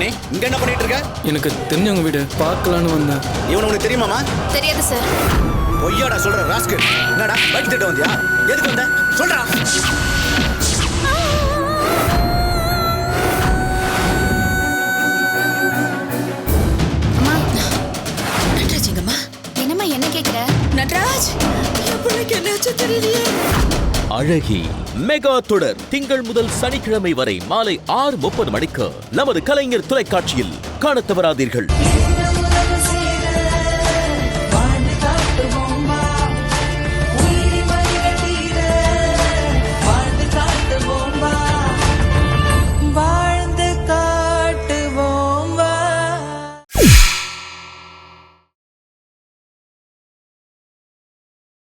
எனக்கு தெரிஞ்சவங்க வீடு பார்க்கலான்னு வந்தேன். இவன் உனக்கு தெரியுமாமா தெரியாது சார் பொய்யாடா சொல்ற ராஸ்க்கு என்னடா பைக் திட்ட வந்தியா? எதுக்கு வந்த? சொல்றா. அம்மா நட்ராஜ் எங்கம்மா? என்னம்மா என்ன கேக்குற? நட்ராஜ் என் பிள்ளைக்கு என்னாச்சு தெரியலையே? அழகி. மெகா தொடர். திங்கள் முதல் சனிக்கிழமை வரை மாலை ஆறு முப்பது மணிக்கு நமது கலைஞர் தொலைக்காட்சியில். காண தவறாதீர்கள்.